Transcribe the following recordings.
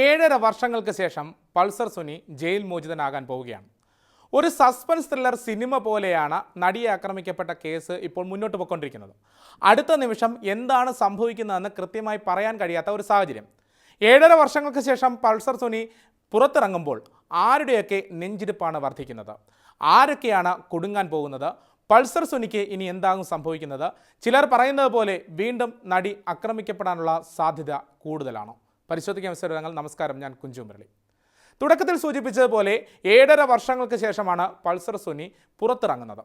ഏഴര വർഷങ്ങൾക്ക് ശേഷം പൾസർ സുനി ജയിൽ മോചിതനാകാൻ പോവുകയാണ്. ഒരു സസ്പെൻസ് ത്രില്ലർ സിനിമ പോലെയാണ് നടിയെ ആക്രമിക്കപ്പെട്ട കേസ് ഇപ്പോൾ മുന്നോട്ട് പോയിക്കൊണ്ടിരിക്കുന്നത്. അടുത്ത നിമിഷം എന്താണ് സംഭവിക്കുന്നതെന്ന് കൃത്യമായി പറയാൻ കഴിയാത്ത ഒരു സാഹചര്യം. ഏഴര വർഷങ്ങൾക്ക് ശേഷം പൾസർ സുനി പുറത്തിറങ്ങുമ്പോൾ ആരുടെയൊക്കെ നെഞ്ചിരിപ്പാണ് വർദ്ധിക്കുന്നത്? ആരൊക്കെയാണ് കുടുങ്ങാൻ പോകുന്നത്? പൾസർ സുനിക്ക് ഇനി എന്താകും സംഭവിക്കുന്നത്? ചിലർ പറയുന്നത് പോലെ വീണ്ടും നടി ആക്രമിക്കപ്പെടാനുള്ള സാധ്യത കൂടുതലാണോ? പരിശോധിക്കാൻ അവസരങ്ങൾ നമസ്കാരം. ഞാൻ കുഞ്ചു മുരളി. തുടക്കത്തിൽ സൂചിപ്പിച്ചതുപോലെ ഏഴര വർഷങ്ങൾക്ക് ശേഷമാണ് പൾസർ സുനി പുറത്തിറങ്ങുന്നത്.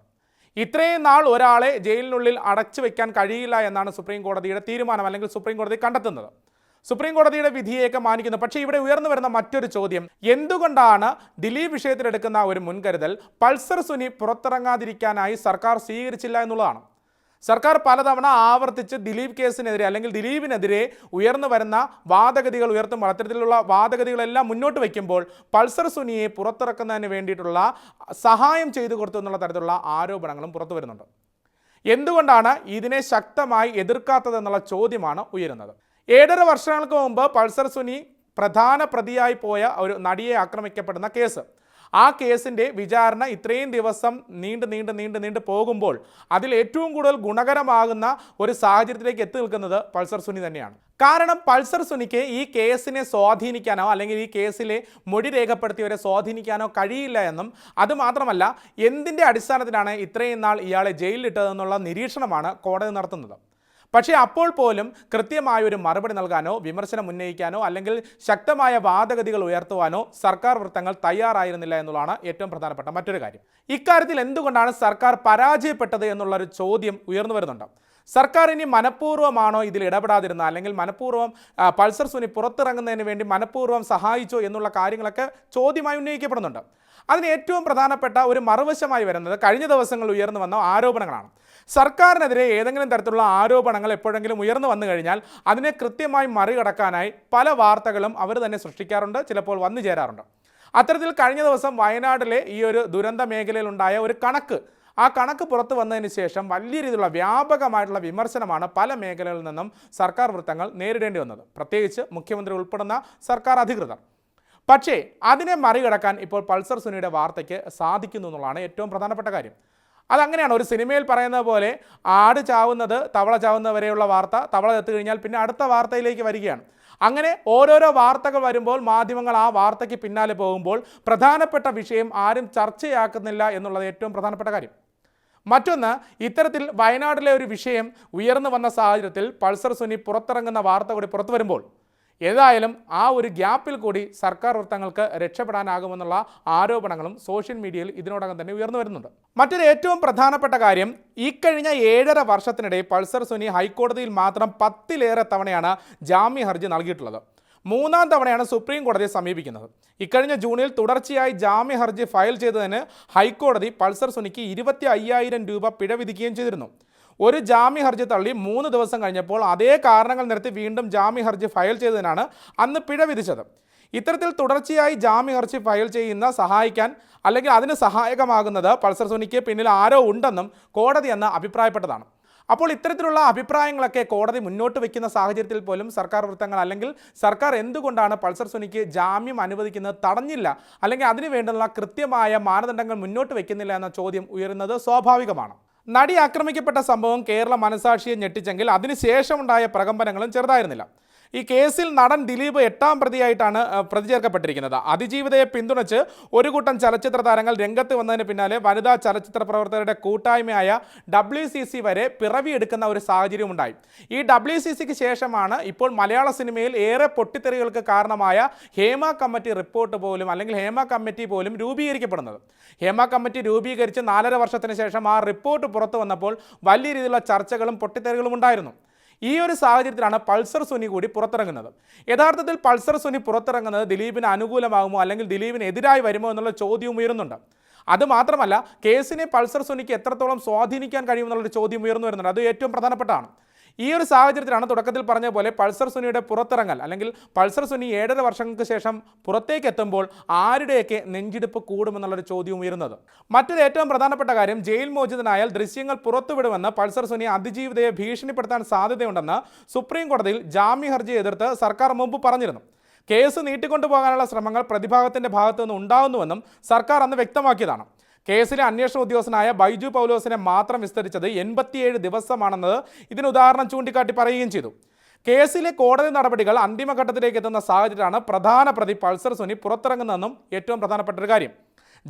ഇത്രയും നാൾ ഒരാളെ ജയിലിനുള്ളിൽ അടച്ചു വെക്കാൻ കഴിയില്ല എന്നാണ് സുപ്രീം കോടതിയുടെ തീരുമാനം അല്ലെങ്കിൽ സുപ്രീം കോടതി കണ്ടെത്തുന്നത്. സുപ്രീം കോടതിയുടെ വിധിയെയൊക്കെ മാനിക്കുന്നു. പക്ഷേ ഇവിടെ ഉയർന്നു വരുന്ന മറ്റൊരു ചോദ്യം എന്തുകൊണ്ടാണ് ദിലീപ് വിഷയത്തിലെടുക്കുന്ന ഒരു മുൻകരുതൽ പൾസർ സുനി പുറത്തിറങ്ങാതിരിക്കാനായി സർക്കാർ സ്വീകരിച്ചില്ല എന്നുള്ളതാണ്? സർക്കാർ പലതവണ ആവർത്തിച്ച് ദിലീപ് കേസിനെതിരെ അല്ലെങ്കിൽ ദിലീപിനെതിരെ ഉയർന്നു വരുന്ന വാദഗതികൾ ഉയർത്തും അത്തരത്തിലുള്ള വാദഗതികളെല്ലാം മുന്നോട്ട് വയ്ക്കുമ്പോൾ പൾസർ സുനിയെ പുറത്തിറക്കുന്നതിന് വേണ്ടിയിട്ടുള്ള സഹായം ചെയ്തു കൊടുത്തു എന്നുള്ള തരത്തിലുള്ള ആരോപണങ്ങളും പുറത്തു വരുന്നുണ്ട്. എന്തുകൊണ്ടാണ് ഇതിനെ ശക്തമായി എതിർക്കാത്തതെന്നുള്ള ചോദ്യമാണ് ഉയരുന്നത്? ഏഴര വർഷങ്ങൾക്ക് മുമ്പ് പൾസർ സുനി പ്രധാന പ്രതിയായി പോയ ഒരു നടിയെ ആക്രമിക്കപ്പെടുന്ന കേസ്. ആ കേസിന്റെ വിചാരണ ഇത്രയും ദിവസം നീണ്ട് നീണ്ട് നീണ്ട് നീണ്ട് പോകുമ്പോൾ അതിൽ ഏറ്റവും കൂടുതൽ ഗുണകരമാകുന്ന ഒരു സാഹചര്യത്തിലേക്ക് എത്തി നിൽക്കുന്നത് പൾസർ സുനി തന്നെയാണ്. കാരണം പൾസർ സുനിക്ക് ഈ കേസിനെ സ്വാധീനിക്കാനോ അല്ലെങ്കിൽ ഈ കേസിലെ മൊഴി രേഖപ്പെടുത്തിയവരെ സ്വാധീനിക്കാനോ കഴിയില്ല എന്നും അതുമാത്രമല്ല എന്തിന്റെ അടിസ്ഥാനത്തിലാണ് ഇത്രയും നാൾ ഇയാളെ ജയിലിലിട്ടതെന്നുള്ള നിരീക്ഷണമാണ് കോടതി നടത്തുന്നത്. പക്ഷേ അപ്പോൾ പോലും കൃത്യമായ ഒരു മറുപടി നൽകാനോ വിമർശനം ഉന്നയിക്കാനോ അല്ലെങ്കിൽ ശക്തമായ വാദഗതികൾ ഉയർത്തുവാനോ സർക്കാർ വൃത്തങ്ങൾ തയ്യാറായിരുന്നില്ല എന്നുള്ളതാണ് ഏറ്റവും പ്രധാനപ്പെട്ട മറ്റൊരു കാര്യം. ഇക്കാര്യത്തിൽ എന്തുകൊണ്ടാണ് സർക്കാർ പരാജയപ്പെട്ടത് എന്നുള്ളൊരു ചോദ്യം ഉയർന്നു വരുന്നുണ്ട്? സർക്കാർ ഇനി മനഃപൂർവമാണോ ഇതിൽ ഇടപെടാതിരുന്നത്? അല്ലെങ്കിൽ മനഃപൂർവം പൾസർ സുനി പുറത്തിറങ്ങുന്നതിന് വേണ്ടി മനഃപൂർവം സഹായിച്ചോ എന്നുള്ള കാര്യങ്ങളൊക്കെ ചോദ്യമായി ഉന്നയിക്കപ്പെടുന്നുണ്ട്. അതിന് ഏറ്റവും പ്രധാനപ്പെട്ട ഒരു മറുവശമായി വരുന്നത് കഴിഞ്ഞ ദിവസങ്ങളിൽ ഉയർന്നു വന്ന ആരോപണങ്ങളാണ്. സർക്കാരിനെതിരെ ഏതെങ്കിലും തരത്തിലുള്ള ആരോപണങ്ങൾ എപ്പോഴെങ്കിലും ഉയർന്നു വന്നു കഴിഞ്ഞാൽ അതിനെ കൃത്യമായി മറികടക്കാനായി പല വാർത്തകളും അവർ തന്നെ സൃഷ്ടിക്കാറുണ്ട് ചിലപ്പോൾ വന്നു ചേരാറുണ്ട്. അത്തരത്തിൽ കഴിഞ്ഞ ദിവസം വയനാട്ടിലെ ഈ ഒരു ദുരന്ത മേഖലയിലുണ്ടായ ഒരു കണക്ക് ആ കണക്ക് പുറത്തു വന്നതിന് ശേഷം വലിയ രീതിയിലുള്ള വ്യാപകമായിട്ടുള്ള വിമർശനമാണ് പല മേഖലകളിൽ നിന്നും സർക്കാർ വൃത്തങ്ങൾ നേരിടേണ്ടി വന്നത്. പ്രത്യേകിച്ച് മുഖ്യമന്ത്രി ഉൾപ്പെടുന്ന സർക്കാർ അധികൃതർ. പക്ഷേ അതിനെ മറികടക്കാൻ ഇപ്പോൾ പൾസർ സുനിയുടെ വാർത്തയ്ക്ക് സാധിക്കുന്നു എന്നുള്ളതാണ് ഏറ്റവും പ്രധാനപ്പെട്ട കാര്യം. അതങ്ങനെയാണ് ഒരു സിനിമയിൽ പറയുന്നത് പോലെ ആട് ചാവുന്നത് തവള ചാവുന്നവരെയുള്ള വാർത്ത തവള എത്തു കഴിഞ്ഞാൽ പിന്നെ അടുത്ത വാർത്തയിലേക്ക് വരികയാണ്. അങ്ങനെ ഓരോരോ വാർത്തകൾ വരുമ്പോൾ മാധ്യമങ്ങൾ ആ വാർത്തയ്ക്ക് പിന്നാലെ പോകുമ്പോൾ പ്രധാനപ്പെട്ട വിഷയം ആരും ചർച്ചയാക്കുന്നില്ല എന്നുള്ളത് ഏറ്റവും പ്രധാനപ്പെട്ട കാര്യം. മറ്റൊന്ന് ഇത്തരത്തിൽ വയനാട്ടിലെ ഒരു വിഷയം ഉയർന്നു വന്ന സാഹചര്യത്തിൽ പൾസർ സുനി പുറത്തിറങ്ങുന്ന വാർത്ത കൂടി പുറത്തു വരുമ്പോൾ ഏതായാലും ആ ഒരു ഗ്യാപ്പിൽ കൂടി സർക്കാർ വൃത്തങ്ങൾക്ക് രക്ഷപ്പെടാനാകുമെന്നുള്ള ആരോപണങ്ങളും സോഷ്യൽ മീഡിയയിൽ ഇതിനോടകം തന്നെ ഉയർന്നു വരുന്നുണ്ട്. മറ്റൊരു ഏറ്റവും പ്രധാനപ്പെട്ട കാര്യം ഈ കഴിഞ്ഞ ഏഴര വർഷത്തിനിടെ പൾസർ സുനി ഹൈക്കോടതിയിൽ മാത്രം പത്തിലേറെ തവണയാണ് ജാമ്യ ഹർജി നൽകിയിട്ടുള്ളത്. മൂന്നാം തവണയാണ് സുപ്രീം കോടതിയെ സമീപിക്കുന്നത്. ഇക്കഴിഞ്ഞ ജൂണിൽ തുടർച്ചയായി ജാമ്യ ഹർജി ഫയൽ ചെയ്തതിന് ഹൈക്കോടതി പൾസർ സുനിക്ക് ഇരുപത്തി അയ്യായിരം രൂപ പിഴ വിധിക്കുകയും ചെയ്തിരുന്നു. ഒരു ജാമ്യ ഹർജി തള്ളി മൂന്ന് ദിവസം കഴിഞ്ഞപ്പോൾ അതേ കാരണങ്ങൾ നിരത്തി വീണ്ടും ജാമ്യ ഹർജി ഫയൽ ചെയ്തതിനാണ് അന്ന് പിഴ വിധിച്ചത്. ഇത്തരത്തിൽ തുടർച്ചയായി ജാമ്യ ഹർജി ഫയൽ ചെയ്യുന്ന സഹായിക്കാൻ അല്ലെങ്കിൽ അതിന് സഹായകമാകുന്നത് പൾസർ സുനിക്ക് പിന്നിൽ ആരോ ഉണ്ടെന്നും കോടതി അന്ന് അഭിപ്രായപ്പെട്ടതാണ്. അപ്പോൾ ഇത്തരത്തിലുള്ള അഭിപ്രായങ്ങളൊക്കെ കോടതി മുന്നോട്ട് വയ്ക്കുന്ന സാഹചര്യത്തിൽ പോലും സർക്കാർ വൃത്തങ്ങൾ അല്ലെങ്കിൽ സർക്കാർ എന്തുകൊണ്ടാണ് പൾസർ സുനിക്ക് ജാമ്യം അനുവദിക്കുന്നത് തടഞ്ഞില്ല അല്ലെങ്കിൽ അതിനു വേണ്ടുള്ള കൃത്യമായ മാനദണ്ഡങ്ങൾ മുന്നോട്ട് വയ്ക്കുന്നില്ല എന്ന ചോദ്യം ഉയരുന്നത് സ്വാഭാവികമാണ്. നടി ആക്രമിക്കപ്പെട്ട സംഭവം കേരള മനസാക്ഷിയെ ഞെട്ടിച്ചെങ്കിൽ അതിനുശേഷമുണ്ടായ പ്രകമ്പനങ്ങളും ചെറുതായിരുന്നില്ല. ഈ കേസിൽ നടൻ ദിലീപ് എട്ടാം പ്രതിയായിട്ടാണ് പ്രതി ചേർക്കപ്പെട്ടിരിക്കുന്നത് അതിജീവിതയെ പിന്തുണച്ച് ഒരു കൂട്ടം ചലച്ചിത്ര താരങ്ങൾ രംഗത്ത് വന്നതിന് പിന്നാലെ വനിതാ ചലച്ചിത്ര പ്രവർത്തകരുടെ കൂട്ടായ്മയായ ഡബ്ല്യു സി സി വരെ പിറവിയെടുക്കുന്ന ഒരു സാഹചര്യം ഉണ്ടായി ഈ ഡബ്ല്യു സി സിക്ക് ശേഷമാണ് ഇപ്പോൾ മലയാള സിനിമയിൽ ഏറെ പൊട്ടിത്തെറികൾക്ക് കാരണമായ ഹേമ കമ്മിറ്റി റിപ്പോർട്ട് പോലും അല്ലെങ്കിൽ ഹേമ കമ്മിറ്റി പോലും രൂപീകരിക്കപ്പെടുന്നത്. ഹേമ കമ്മിറ്റി രൂപീകരിച്ച് നാലര വർഷത്തിന് ശേഷം ആ റിപ്പോർട്ട് പുറത്തു വന്നപ്പോൾ വലിയ രീതിയിലുള്ള ചർച്ചകളും പൊട്ടിത്തെറികളും ഉണ്ടായിരുന്നു. ഈ ഒരു സാഹചര്യത്തിലാണ് പൾസർ സുനി കൂടി പുറത്തിറങ്ങുന്നത്. യഥാർത്ഥത്തിൽ പൾസർ സുനി പുറത്തിറങ്ങുന്നത് ദിലീപിന് അനുകൂലമാകുമോ അല്ലെങ്കിൽ ദിലീപിന് എതിരായി വരുമോ എന്നുള്ള ചോദ്യം ഉയരുന്നുണ്ട്. അതുമാത്രമല്ല കേസിനെ പൾസർ സുനിക്ക് എത്രത്തോളം സ്വാധീനിക്കാൻ കഴിയുമെന്നുള്ളൊരു ചോദ്യം ഉയർന്നു വരുന്നുണ്ട്. അത് ഏറ്റവും പ്രധാനപ്പെട്ടതാണ്. ഈ ഒരു സാഹചര്യത്തിലാണ് തുടക്കത്തിൽ പറഞ്ഞ പോലെ പൾസർ സുനിയുടെ പുറത്തിറങ്ങൽ അല്ലെങ്കിൽ പൾസർ സുനി ഏഴര വർഷങ്ങൾക്ക് ശേഷം പുറത്തേക്ക് എത്തുമ്പോൾ ആരുടെയൊക്കെ നെഞ്ചിടിപ്പ് കൂടുമെന്നുള്ളൊരു ചോദ്യം ഉയരുന്നത്. മറ്റൊരു ഏറ്റവും പ്രധാനപ്പെട്ട കാര്യം ജയിൽ മോചിതനായാൽ ദൃശ്യങ്ങൾ പുറത്തുവിടുമെന്ന് പൾസർ സുനി അതിജീവിതയെ ഭീഷണിപ്പെടുത്താൻ സാധ്യതയുണ്ടെന്ന് സുപ്രീം കോടതിയിൽ ജാമ്യ ഹർജി എതിർത്ത് സർക്കാർ മുമ്പ് പറഞ്ഞിരുന്നു. കേസ് നീട്ടിക്കൊണ്ടുപോകാനുള്ള ശ്രമങ്ങൾ പ്രതിഭാഗത്തിന്റെ ഭാഗത്തുനിന്ന് ഉണ്ടാകുന്നുവെന്നും സർക്കാർ അന്ന് വ്യക്തമാക്കിയതാണ്. കേസിലെ അന്വേഷണ ഉദ്യോഗസ്ഥനായ ബൈജു പൗലോസിനെ മാത്രം വിസ്തരിച്ചത് എൺപത്തിയേഴ് ദിവസമാണെന്നത് ഇതിന് ഉദാഹരണം ചൂണ്ടിക്കാട്ടി പറയുകയും ചെയ്തു. കേസിലെ കോടതി നടപടികൾ അന്തിമഘട്ടത്തിലേക്ക് എത്തുന്ന സാഹചര്യമാണ് പ്രധാന പ്രതി പൾസർ സുനി പുറത്തിറങ്ങുന്നതെന്നും ഏറ്റവും പ്രധാനപ്പെട്ട ഒരു കാര്യം.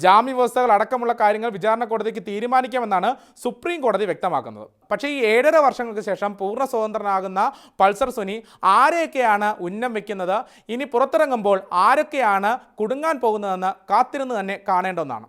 ജാമ്യ വ്യവസ്ഥകൾ അടക്കമുള്ള കാര്യങ്ങൾ വിചാരണ കോടതിക്ക് തീരുമാനിക്കാമെന്നാണ് സുപ്രീം കോടതി വ്യക്തമാക്കുന്നത്. പക്ഷേ ഈ ഏഴര വർഷങ്ങൾക്ക് ശേഷം പൂർണ സ്വതന്ത്രനാകുന്ന പൾസർ സുനി ആരെയൊക്കെയാണ് ഉന്നം വെക്കുന്നത്? ഇനി പുറത്തിറങ്ങുമ്പോൾ ആരൊക്കെയാണ് കുടുങ്ങാൻ പോകുന്നതെന്ന് കാത്തിരുന്ന് തന്നെ കാണേണ്ട ഒന്നാണ്.